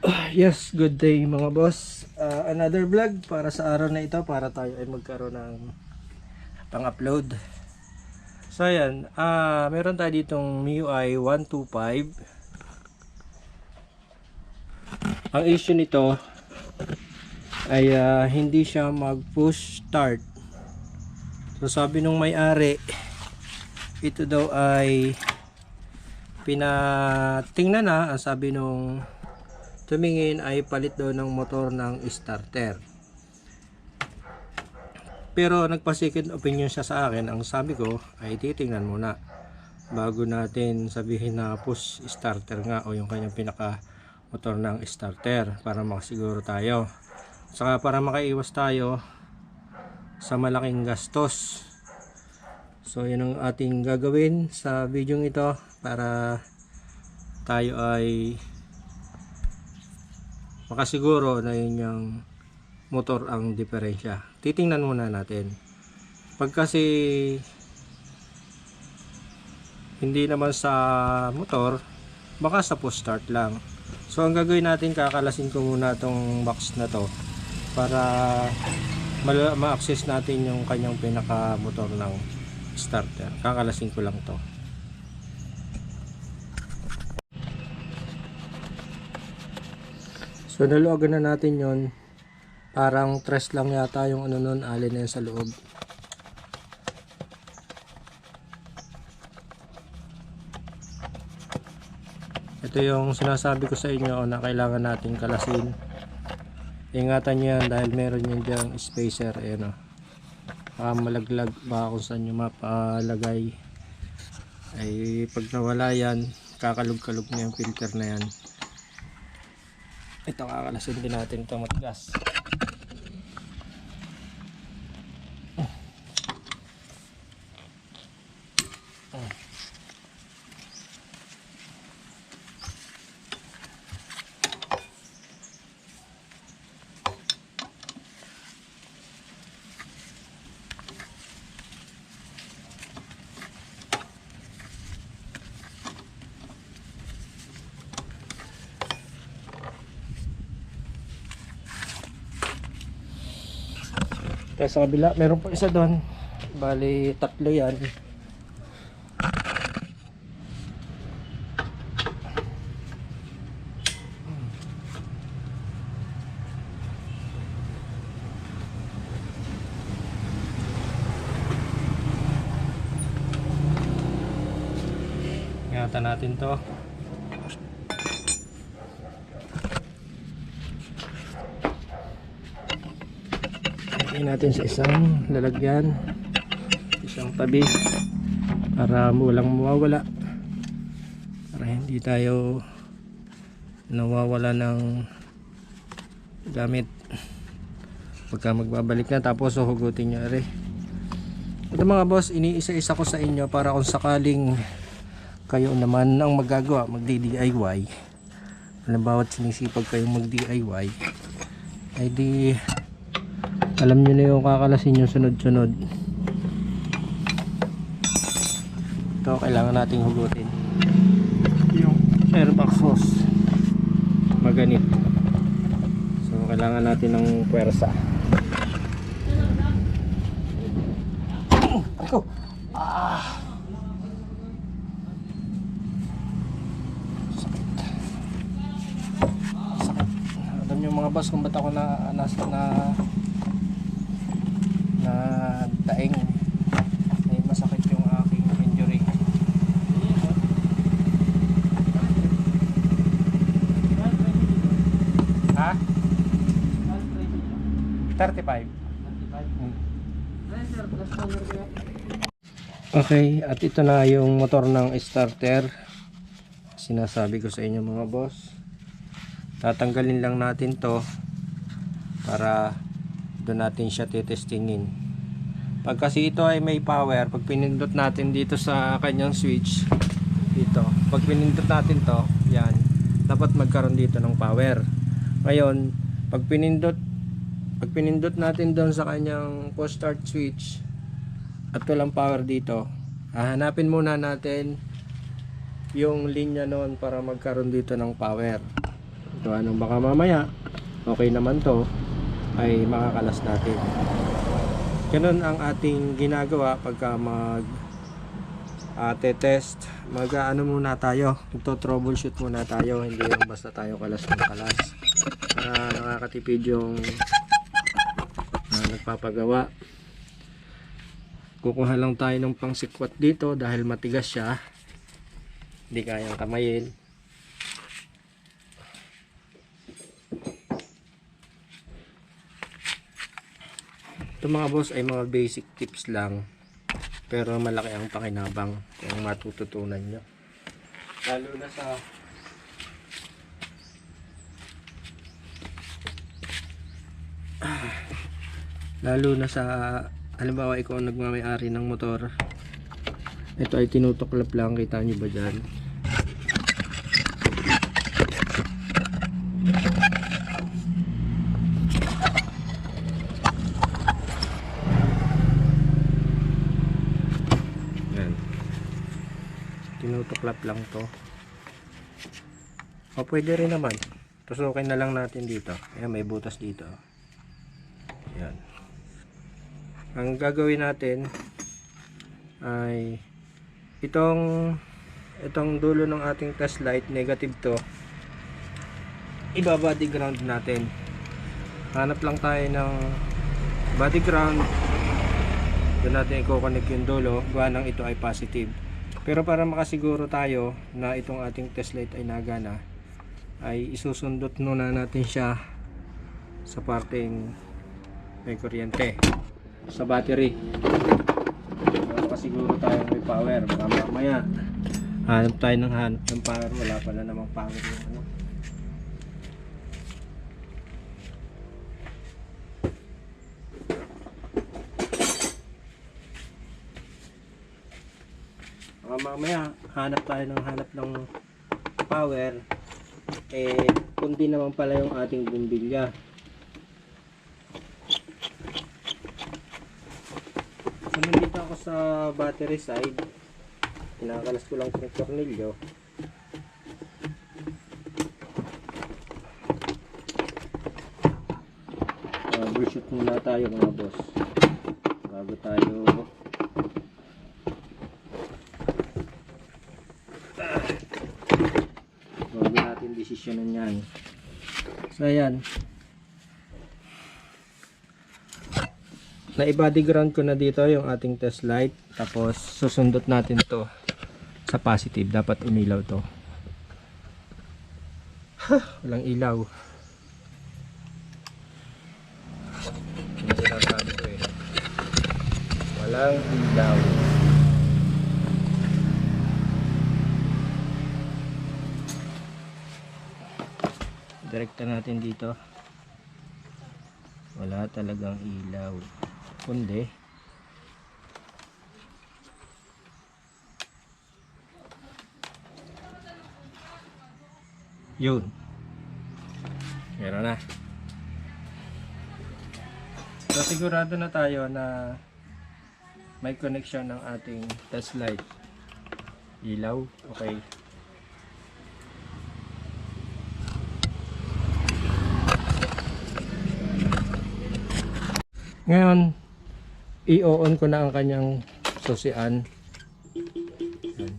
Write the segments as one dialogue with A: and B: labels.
A: Ah, yes, good day mga boss. Ah, another vlog para sa araw na ito para tayo ay magkaroon ng pang-upload. So ayan, ah meron tayo ditong MIUI 125. Ang issue nito ay ah, hindi siya mag-push start. So sabi nung may-ari, ito daw ay pinatingnan na, ang sabi nung tumingin ay palit daw ng motor ng starter. Pero nagpa-second opinion siya sa akin. Ang sabi ko ay titingnan muna bago natin sabihin na push starter nga o yung kanyang pinaka motor ng starter para makasiguro tayo. Saka para makaiwas tayo sa malaking gastos. So yun ang ating gagawin sa video ito para tayo ay makasiguro na yun yung motor ang diferensya. Titingnan muna natin. Pag kasi hindi naman sa motor, baka sa push start lang. So ang gagawin natin, kakalasin ko muna tong box na to para ma- ma-access natin yung kanyang pinaka motor ng starter. Kakalasin ko lang to. So naluagan na natin yon Parang tres lang yata yung ano nun, alin na sa loob. Ito yung sinasabi ko sa inyo na kailangan natin kalasin. Ingatan nyo yan dahil meron yun dyan spacer. Ayan o. Baka malaglag, baka kung saan nyo mapalagay. Ay pag nawala yan, kakalog-kalog na yung filter na yan. Ito kakalasin din natin ito matgas. Tapos sa kabila, meron pa isa doon. Bali, tatlo yan. Ingatan natin to. Lagyan natin sa isang lalagyan isang tabi para walang mawawala. Para hindi tayo nawawala ng gamit. Pagka magbabalik na tapos huhugutin nyo rin. Ito mga boss iniisa-isa ko sa inyo para kung sakaling kayo naman ang magagawa magdi DIY halimbawa sinisipag kayong mag DIY ay di alam nyo na yung kakalasin yung sunod-sunod. Ito kailangan nating hugutin yung airbox hose. Maganit. So kailangan natin ng pwersa ako! Ah! Sakit. Sakit. Mga boss kung ba't ako na na na daing ay masakit yung aking injury ha? 35 Hmm. Okay, at ito na yung motor ng starter. Sinasabi ko sa inyo mga boss. Tatanggalin lang natin to para doon natin siya titestingin. Pag kasi ito ay may power, pag pinindot natin dito sa kanyang switch, dito, pag pinindot natin to, yan, dapat magkaroon dito ng power. Ngayon, pag pinindot, pag pinindot natin doon sa kanyang push start switch, at walang power dito, hahanapin muna natin yung linya noon para magkaroon dito ng power. Ito anong baka mamaya, okay naman to, ay makakalas natin. Ganun ang ating ginagawa pagka mag ate test mag ano muna tayo? Ito troubleshoot muna tayo. Hindi yung basta tayo kalas ng kalas. Para nakakatipid yung ah, nagpapagawa. Kukuha lang tayo ng pangsikwat dito dahil matigas siya. Hindi kayang kamayin mga boss ay mga basic tips lang pero malaki ang pakinabang kung matututunan nyo. Lalo na sa lalo na sa halimbawa ikaw ang nagmamayari ng motor. Ito ay tinutuklap lang kita nyo ba dyan yan tinutuklap lang to. O pwede rin naman. Tusukin na lang natin dito. Ayan may butas dito. Yan ang gagawin natin ay itong itong dulo ng ating test light negative to. Iba body ground natin. Hanap lang tayo ng body ground. Doon natin i-connect yung dulo. Gawa ng ito ay positive pero para makasiguro tayo na itong ating test light ay nagana ay isusundot muna natin siya sa parteng may kuryente sa battery. Para makasiguro tayo may power. Baka mamaya hanap tayo ng hanap ng power. Wala pala namang power ano mamaya hanap tayo ng hanap ng power. Eh kundi naman pala yung ating bumbilya. So nandito ako sa battery side. Kinakalas ko lang yung tornilyo. Troubleshoot muna tayo mga boss. Bago tayo bago natin desisyonan yan so ayan. Na i-body ground ko na dito yung ating test light. Tapos susundot natin to sa positive. Dapat umilaw to. Huh, walang ilaw. Hindi ko eh. Walang ilaw direkta natin dito. Wala talagang ilaw. Kundi yun. Meron na. So sigurado na tayo na may connection ng ating test light. Ilaw okay Ngayon, i-on ko na ang kanyang susian. Yan.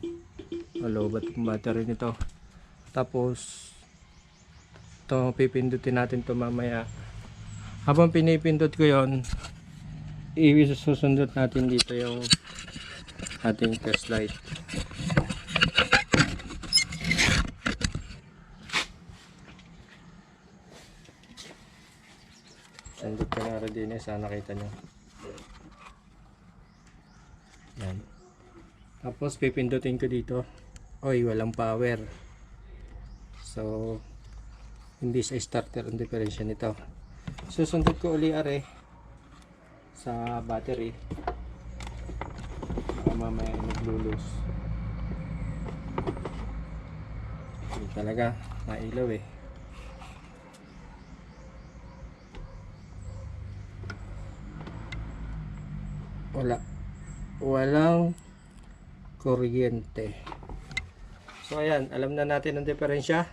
A: Malobat yung battery nito. Tapos, ito, pipindutin natin to mamaya. Habang pinipindot ko yon i-susundot natin dito yung ating test light. Eh. Sana nakita nyo. Yan. Tapos pipindutin ko dito. Oy, walang power. So, hindi sa starter ang diferensya nito. Susundot ko uli are sa battery. Baka mamaya ay maglulus. Hindi talaga. Nailaw eh. Wala walang kuryente so ayan alam na natin ang diferensya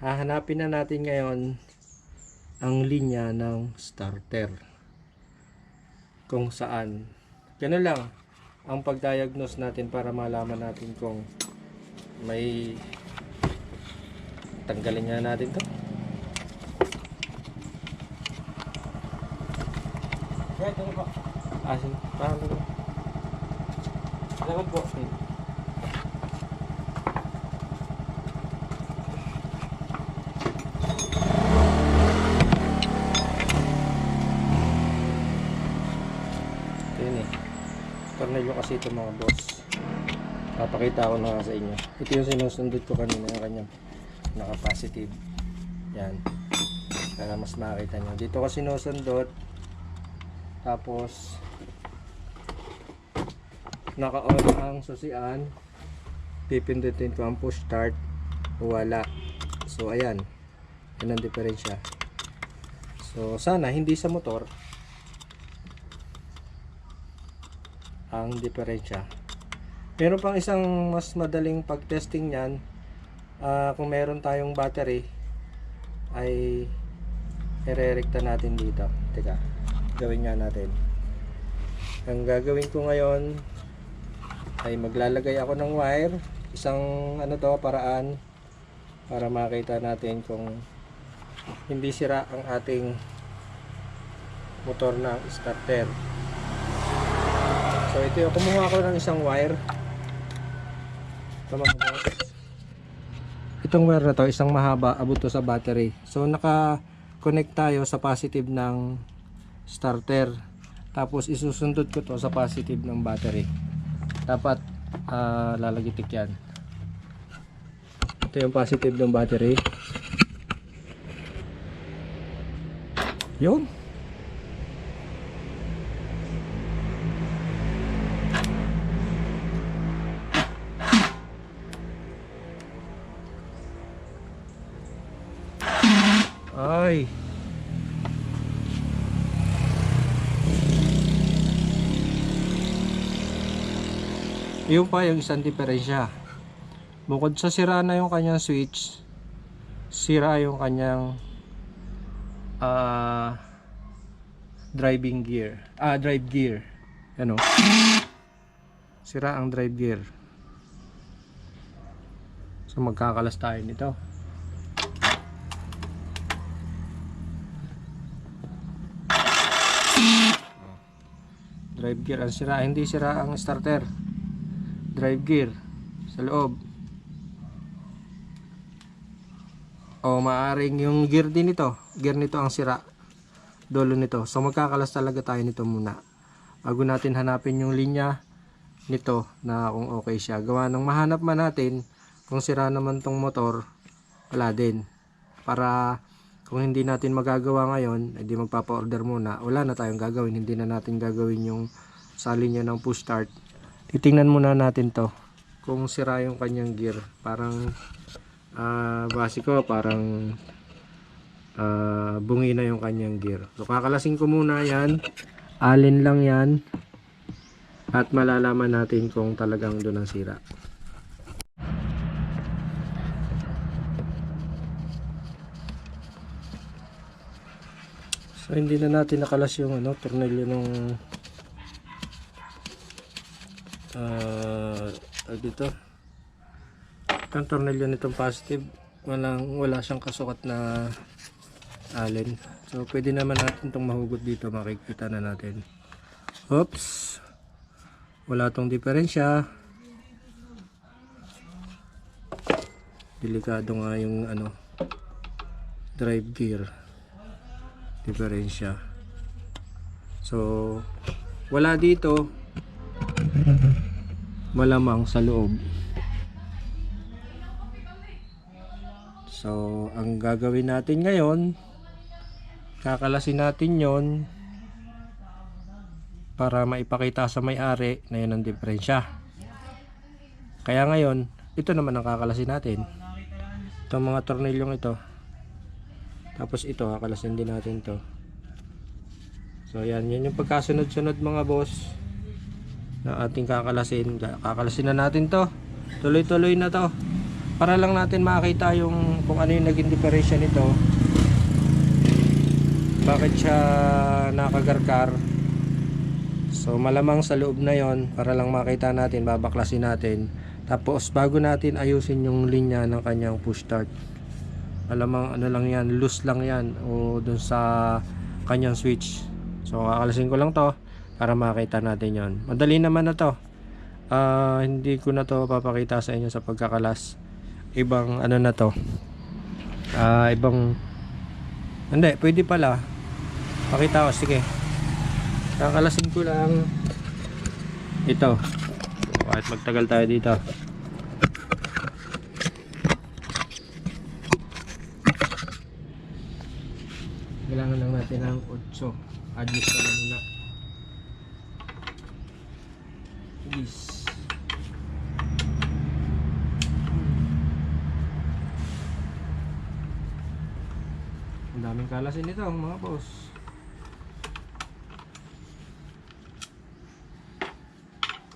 A: hahanapin na natin ngayon ang linya ng starter. Kung saan. Ganun lang ang pag-diagnose natin para malaman natin kung may tanggalin nga natin to.
B: Right, ano po?
A: Sige. Paano ba?
B: Salamat po.
A: Ito yun eh. Tornilyo kasi ito mga boss. Papakita ko na sa inyo. Ito yung sinusundot ko kanina yung kanyang naka-positive. Yan. Para mas makita nyo. Dito ko sinusundot. Tapos naka-on ang susian. Pipindutin ko ang push start. Wala. So ayan. Yan ang diferensya. So sana hindi sa motor ang diferensya. Meron pang isang mas madaling pag-testing niyan. Ah, kung meron tayong battery ay irerekta natin dito. Teka, gawin nga natin. Ang gagawin ko ngayon ay maglalagay ako ng wire. Isang ano to, paraan para makita natin kung hindi sira ang ating motor ng starter. So ito yung kumuha ako ng isang wire. Ito mga. Itong wire na to, isang mahaba, abot sa battery. So naka-connect tayo sa positive ng starter. Tapos isusundot ko to sa positive ng battery. Dapat ah, lalagitik yan. Ito yung positive ng battery. Yun. Yung pa yung isang diferensya. Bukod sa sira na yung kanyang switch, sira yung kanyang ah driving gear. Ah, drive gear. Ano? Sira ang drive gear. So magkakalas tayo nito. drive gear ang sira hindi sira ang starter drive gear sa loob. O maaring yung gear din ito gear nito ang sira. Dulo nito. So magkakalas talaga tayo nito muna. Bago natin hanapin yung linya nito na kung okay siya. Gawa ng mahanap man natin kung sira naman tong motor wala din. Para kung hindi natin magagawa ngayon, edi magpapa-order muna. Wala na tayong gagawin, hindi na natin gagawin yung sa linya ng push start. Titingnan muna natin to kung sira yung kanyang gear. Parang ah base ko parang ah, bungi na yung kanyang gear. So kakalasin ko muna yan. Alin lang yan. At malalaman natin kung talagang doon ang sira. So hindi na natin nakalas yung ano, tornilyo nung uh, dito. Ang tornilyo nitong positive, walang wala siyang kasukat na allen. So pwede naman natin tong mahugot dito, makikita na natin. Oops. Wala tong diferensya. Delikado nga yung ano drive gear diferensya so wala dito malamang sa loob. So ang gagawin natin ngayon kakalasin natin yon para maipakita sa may-ari na yun ang diferensya. Kaya ngayon ito naman ang kakalasin natin. Itong mga tornilyong ito. Tapos ito, kakalasin din natin to. So yan, yan yung pagkasunod-sunod mga boss na ating kakalasin. Kakalasin na natin to. Tuloy-tuloy na to. para lang natin makita yung kung ano yung naging diferensya nito bakit siya nakagarkar so malamang sa loob na yon para lang makita natin babaklasin natin tapos bago natin ayusin yung linya ng kanyang push start malamang ano lang yan loose lang yan o dun sa kanyang switch so kakalasin ko lang to para makita natin yon madali naman na to. Ah, hindi ko na to papakita sa inyo sa pagkakalas. Ibang ano na to. Ah ibang hindi pwede pala. Pakita ko sige. Kakalasin ko lang. Ito. Kahit magtagal tayo dito. Kailangan lang natin ng 8 adjust lang muna Please. Ang daming kalasin nito mga boss.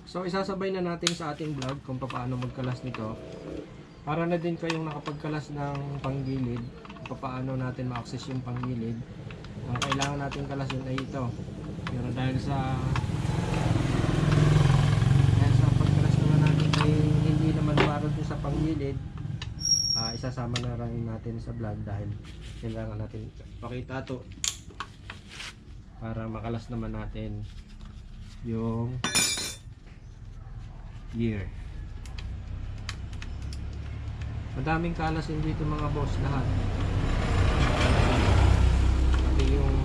A: So isasabay na natin sa ating vlog kung paano magkalas nito. Para na din kayong nakapagkalas ng panggilid, paano natin ma-access yung panggilid. Ang kailangan natin kalasin ay ito. Pero dahil sa dahil sa pagkalas naman natin ay hindi naman marod panggilid, ah isasama na rin natin sa vlog dahil kailangan natin pakita to para makalas naman natin yung gear. Madaming kalasin dito mga boss lahat. Pati yung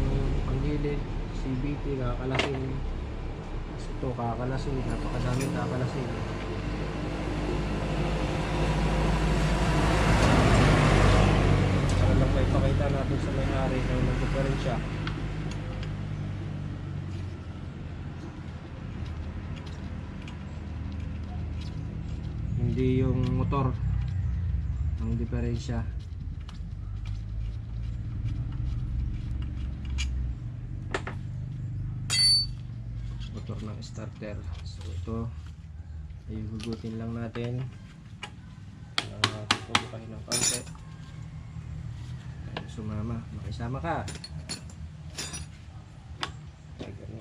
A: panggilid CBT kakalasin. Ito kakalasin. Napakadaming kakalasin para lang may natin sa may-ari na nagdiferensya hindi yung motor ang diferensya. Motor ng starter. So ito. Ay gugutin lang natin. Uh, pupukahin ng Ayun, sumama makisama ka Ay, ganun.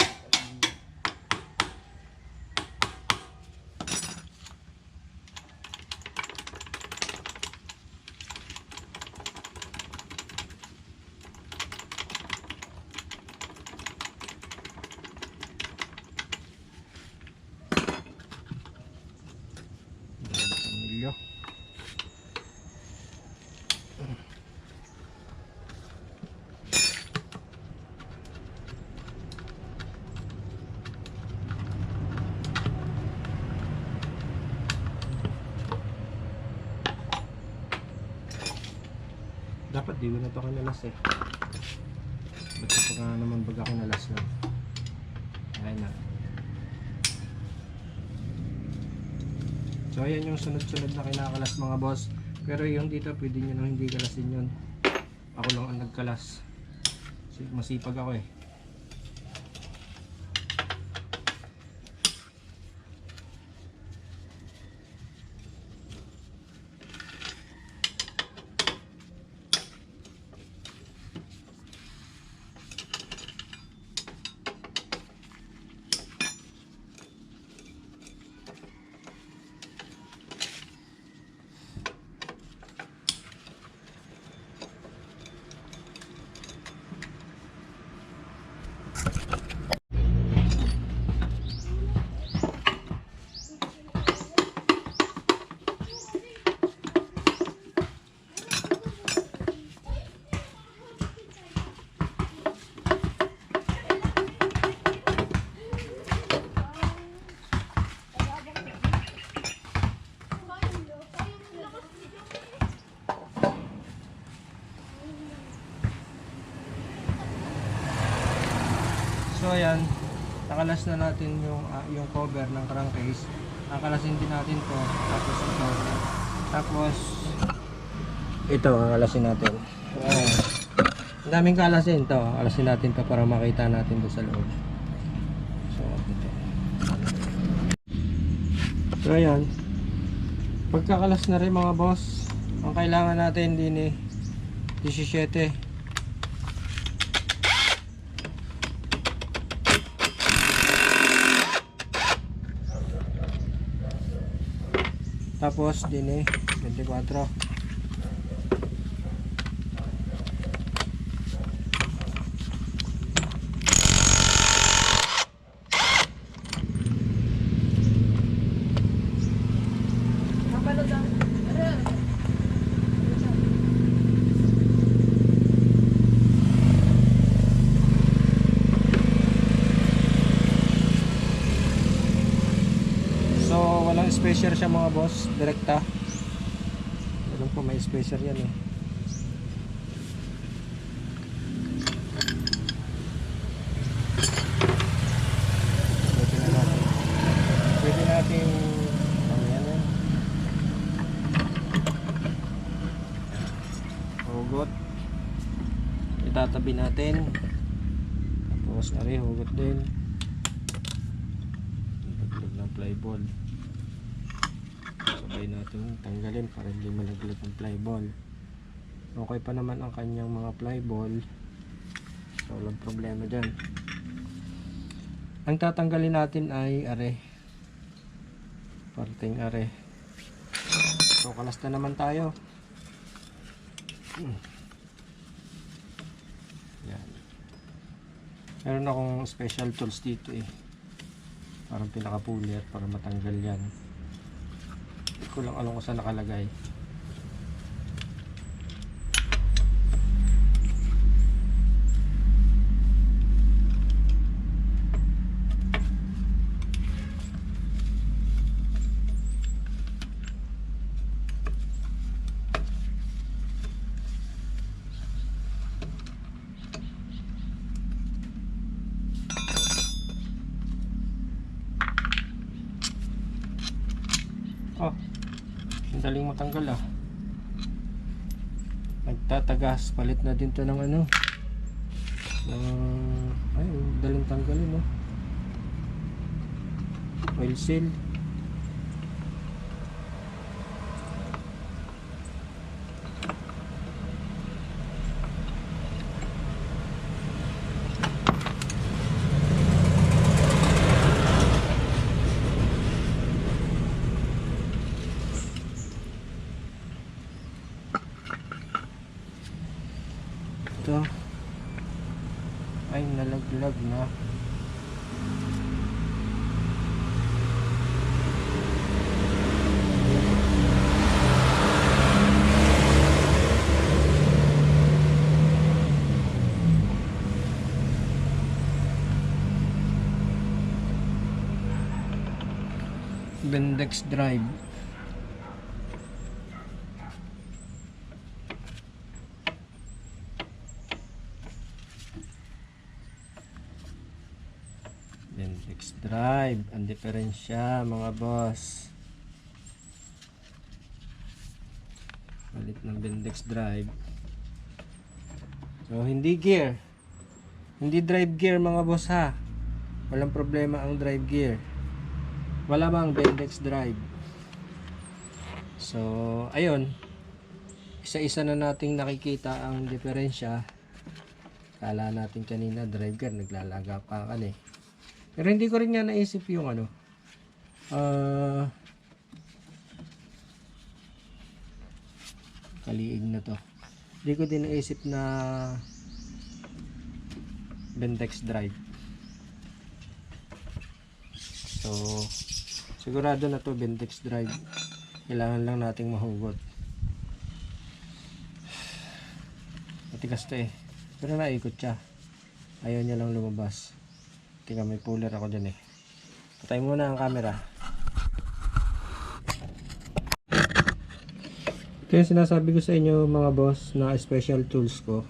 A: Ayan, pamilyo. Dapat di ko na to kinalas eh. Ba't pa nga naman baga kinalas na? Ayan na. So ayan yung sunod-sunod na kinakalas mga boss. Pero yung dito pwede nyo nang hindi kalasin yun. Ako lang ang nagkalas. Masipag ako eh. So ayan, nakalas na natin yung ah, yung cover ng crankcase. Nakalasin din natin to. Tapos ito. Tapos ito ang alasin natin. Ayan. Ang daming kalasin to. Alasin natin to para makita natin doon sa loob. So ito. So ayan. Pagkakalas na rin mga boss, ang kailangan natin din eh 17. Tapos din eh 24. So, walang spacer siya mga boss, direkta. Alam po may spacer yan eh. Pwede na. Pwede natin ano yan eh. Hugot. Itatabi natin. Tapos ari hugot din. Malaglag ng flyball. Sabay natin tanggalin para hindi malaglag ng flyball. Okay pa naman ang kanyang mga flyball. So walang problema dyan. Ang tatanggalin natin ay are. Parting are. So kalas na naman tayo. Hmm. Yan. Meron akong special tools dito eh parang pinaka-puller para matanggal yan hindi ko lang alam kung saan nakalagay oh ang daling matanggal ah nagtatagas palit na din to ng ano. Ng ay ang daling tanggalin no? Oil seal ito nalaglag na. Bendex Drive Bendex Drive ang diferensya mga boss. Palit ng Bendex Drive. So hindi gear. Hindi drive gear mga boss ha? Walang problema ang drive gear. Wala bang Bendex Drive? So ayun. Isa-isa na nating nakikita ang diferensya. Kala natin kanina drive gear naglalaga pa kan eh pero hindi ko rin nga naisip yung ano. Ah kaliig na to. Hindi ko din naisip na Bentex drive. So sigurado na to Bentex drive. Kailangan lang nating mahugot. Matigas to eh. Pero naikot siya. Ayaw niya lang lumabas. Tingnan may puller ako dyan eh. Patay muna ang camera. Ito yung sinasabi ko sa inyo mga boss na special tools ko.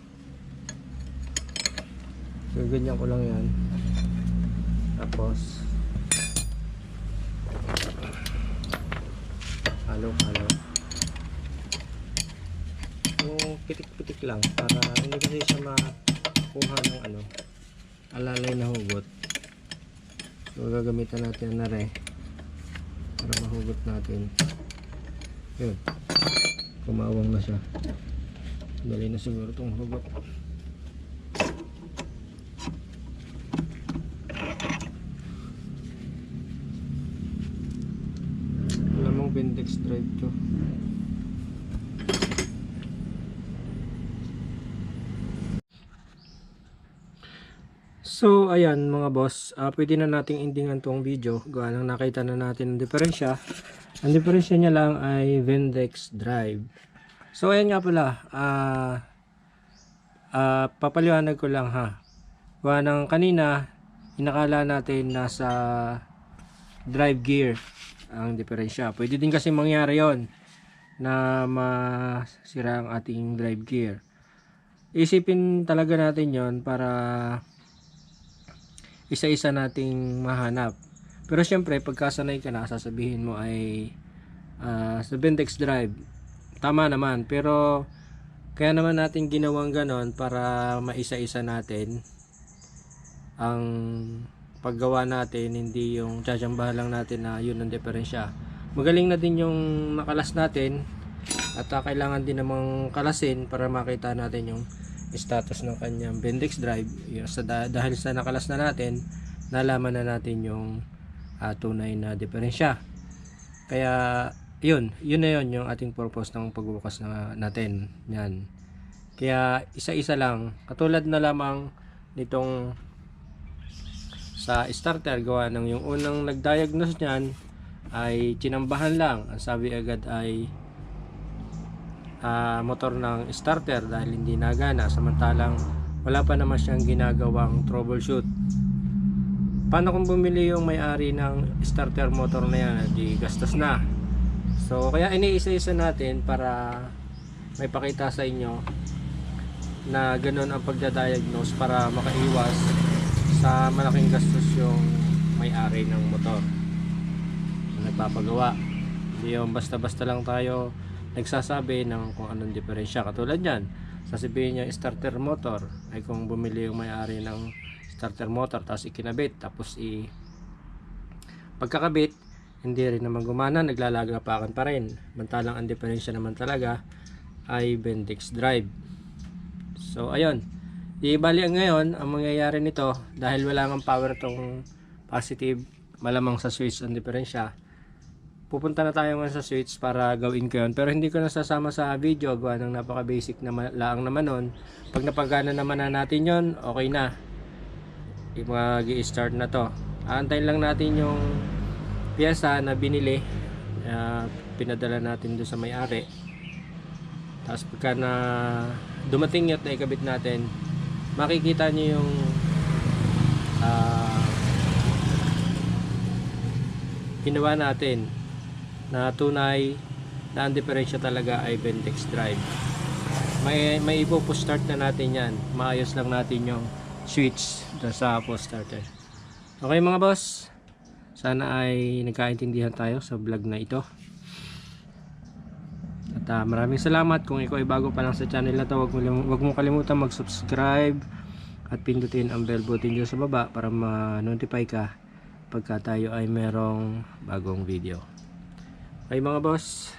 A: So ganyan ko lang yan. Tapos halo halo. Yung pitik-pitik lang para hindi kasi siya makuha ng ano alalay na hugot. So gagamitan natin na re para mahugot natin. Yun. Kumawang na siya. Dali na siguro itong hugot. Lamang Bendex drive to. So, ayan mga boss, ah, pwede na nating endingan tong video. Gawa nang nakita na natin ang diferensya. Ang diferensya niya lang ay Vendex Drive. So, ayan nga pala. Ah, ah, papaliwanag ko lang ha. Gawa nang kanina, inakala natin nasa drive gear ang diferensya. Pwede din kasi mangyari yon na masira ang ating drive gear. Isipin talaga natin yon para isa-isa nating mahanap. Pero syempre, pagkasanay ka na, sasabihin mo ay ah, sa Ventex Drive. Tama naman, pero kaya naman natin ginawang ganon para maisa-isa natin ang paggawa natin, hindi yung tsatsambahan lang natin na yun ang diferensya. Magaling na din yung nakalas natin at ah, kailangan din namang kalasin para makita natin yung status ng kanyang Bendix drive. Yun, sa, da- dahil sa nakalas na natin nalaman na natin yung ah, tunay na diferensya. Kaya yun yun na yun yung ating purpose ng pagbubukas na natin. Yan. Kaya isa-isa lang. Katulad na lamang nitong sa starter gawa ng yung unang nag-diagnose niyan ay kinambahan lang. Ang sabi agad ay ah, motor ng starter dahil hindi nagana. Samantalang wala pa naman siyang ginagawang troubleshoot. Paano kung bumili yung may-ari ng starter motor na yan? Di gastos na. So kaya iniisa-isa natin para may pakita sa inyo na ganun ang pagdadiagnose para makaiwas sa malaking gastos yung may-ari ng motor na nagpapagawa. Hindi yung basta-basta lang tayo nagsasabi ng kung anong diferensya. Katulad yan sasabihin niya starter motor. Ay kung bumili yung may-ari ng starter motor tapos ikinabit tapos i pagkakabit hindi rin naman gumana naglalagapakan pa rin. Mantalang ang diferensya naman talaga ay Bendix drive. So ayun. Ibali ang ngayon ang mangyayari nito dahil wala ng power tong positive malamang sa switch ang diferensya pupunta na tayo ngayon sa switch para gawin ko yun. Pero hindi ko nasasama sa video. Gawa ng napaka basic na laang naman nun. Pag napagana naman na natin yon okay na. mag start na to. Aantayin lang natin yung piyesa na binili. ah, pinadala natin doon sa may-ari. Tapos pagka na dumating yun na ikabit natin, makikita nyo yung ah, ginawa natin na tunay na ang diferensya talaga ay Ventex drive. May may ipo-push start na natin 'yan. Maayos lang natin yung switch sa push starter. Okay mga boss. Sana ay nagkaintindihan tayo sa vlog na ito. At ah, maraming salamat kung ikaw ay bago pa lang sa channel na to, wag mo wag mo kalimutan mag-subscribe at pindutin ang bell button dyan sa baba para ma-notify ka pagka tayo ay merong bagong video. Okay mga boss,